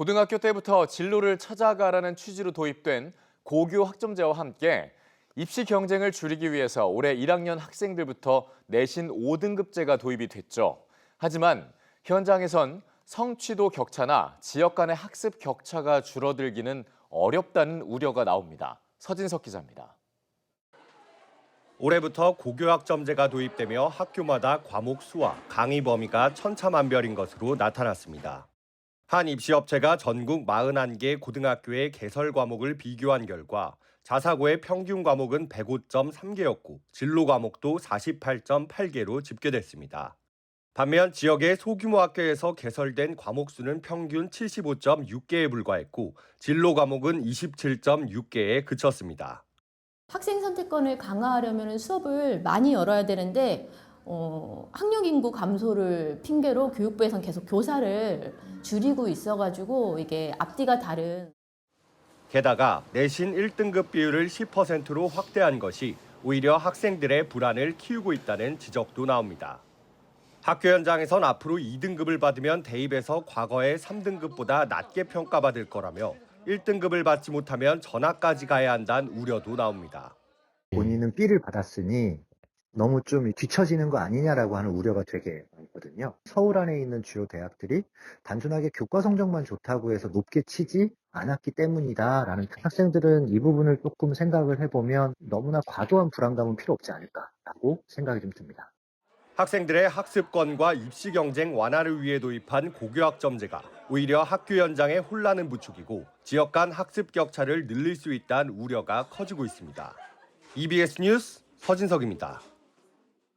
고등학교 때부터 진로를 찾아가라는 취지로 도입된 고교 학점제와 함께 입시 경쟁을 줄이기 위해서 올해 1학년 학생들부터 내신 5등급제가 도입이 됐죠. 하지만 현장에선 성취도 격차나 지역 간의 학습 격차가 줄어들기는 어렵다는 우려가 나옵니다. 서진석 기자입니다. 올해부터 고교학점제가 도입되며 학교마다 과목 수와 강의 범위가 천차만별인 것으로 나타났습니다. 한 입시업체가 전국 41개 고등학교의 개설 과목을 비교한 결과 자사고의 평균 과목은 105.3개였고 진로 과목도 48.8개로 집계됐습니다. 반면 지역의 소규모 학교에서 개설된 과목 수는 평균 75.6개에 불과했고 진로 과목은 27.6개에 그쳤습니다. 학생 선택권을 강화하려면 수업을 많이 열어야 되는데 어, 학령 인구 감소를 핑계로 교육부에선 계속 교사를 줄이고 있어가지고 이게 앞뒤가 다른 게다가 내신 1등급 비율을 10%로 확대한 것이 오히려 학생들의 불안을 키우고 있다는 지적도 나옵니다. 학교 현장에선 앞으로 2등급을 받으면 대입에서 과거의 3등급보다 낮게 평가받을 거라며 1등급을 받지 못하면 전학까지 가야 한다는 우려도 나옵니다. 본인은 B를 받았으니 너무 좀 뒤처지는 거 아니냐라고 하는 우려가 되게 많거든요. 서울 안에 있는 주요 대학들이 단순하게 교과 성적만 좋다고 해서 높게 치지 않았기 때문이다라는 학생들은 이 부분을 조금 생각을 해보면 너무나 과도한 불안감은 필요 없지 않을까라고 생각이 좀 듭니다. 학생들의 학습권과 입시 경쟁 완화를 위해 도입한 고교학점제가 오히려 학교 현장에 혼란을 부추기고 지역 간 학습 격차를 늘릴 수 있다는 우려가 커지고 있습니다. EBS 뉴스 서진석입니다.